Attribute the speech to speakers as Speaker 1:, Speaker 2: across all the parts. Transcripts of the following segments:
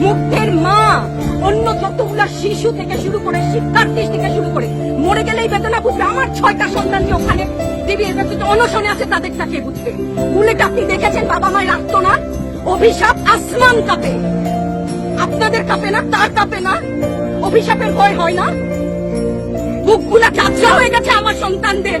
Speaker 1: মুগ্ধের মা, অন্য যতগুলা শিশু থেকে শুরু করে শিক্ষার্থী থেকে শুরু করে, মরে গেলেই বেদনা বুঝবে। আমার ছয়টা সন্তান যে ওখানে অনশনে আছে তাদের তাকে বুঝবে। বুলেট আপনি দেখেছেন বাবা মায়ের আত্মনাথ অভিশাপ আসমান কাপে। আপনাদের কাপে না, তার কাপে না? অভিশাপের ভয় হয় না? বুকগুলা কাঁচা হয়ে গেছে আমার সন্তানদের।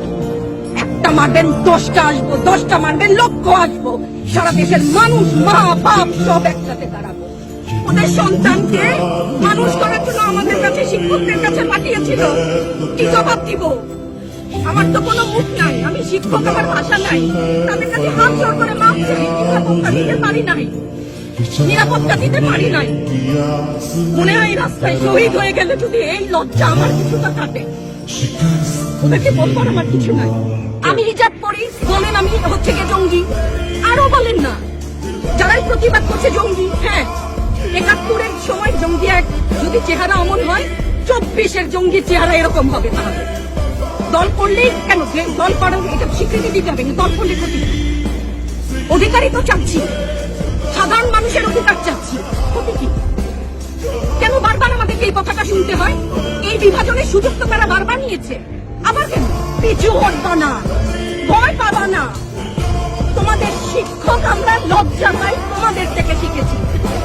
Speaker 1: একটা মারবেন, দশটা আসব, দশটা মারবেন, লক্ষ আসব। সারা দেশের মানুষ, মা, বাপ সব একসাথে দাঁড়াবো। ওদের সন্তানকে মানুষ করার জন্য আমাদের কাছে শিক্ষকদের কাছে পাঠিয়েছিল। কি জবাব দিব? আমার তো কোনো মুখ নাই, আমি শিক্ষক, আমার ভাষা নাই। তাদের কাছে হাত জোর করে চাই নিরাপত্তা দিতে পারি নাই। নিরাপত্তা দিতে পারি নাই। মনে হয় রাস্তায় শহীদ হয়ে গেলে যদি এই লজ্জা আমার কিছুটা কাটে, ওদেরকে বলবার আমার কিছু নাই। আমি হিজাব পরি, বলেন আমি হচ্ছে গিয়ে জঙ্গি। আরও বলেন না। যারাই প্রতিবাদ করছে জঙ্গি হ্যাঁ। একাত্তরের সময় জঙ্গি এক, যদি চেহারা অমন হয়, চব্বিশের জঙ্গি চেহারা এরকম হবে তাহলে। দল করলেই কেন? দল করার এটা স্বীকৃতি দিতে হবে দল করলে ক্ষতি? অধিকারই তো চাচ্ছি। সাধারণ মানুষের অধিকার চাচ্ছি। ক্ষতি কি? কেন বারবার আমাদেরকে এই কথাটা শুনতে হয়? এই বিভাজনের সুযোগ তো তারা বারবার নিয়েছে। কেন পিছু হটবা না। ভয় পাবা না। তোমাদের শিক্ষক আমরা, লজ্জা পাই। তোমাদের থেকে শিখেছি।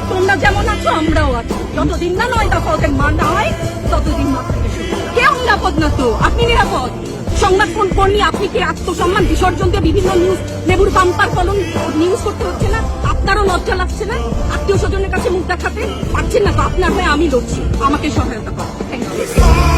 Speaker 1: তোমরা যেমন আছো, আমরাও আছি। যতদিন না নয় দফা ওদের মা না হয়, ততদিন মা থেকে কেউ নিরাপদ না তো? আপনি নিরাপদ? সংবাদ কোন কর্মী আপনি কি আত্মসম্মান বিসর্জন দিয়ে বিভিন্ন নিউজ লেবুর বাম্পার কলম নিউজ করতে হচ্ছে না? আপনারও লজ্জা লাগছে না? আত্মীয় স্বজনের কাছে মুখ দেখাতে পারছেন না তো? আপনার হয়ে আমি লড়ছি। আমাকে সহায়তা করো। Thank you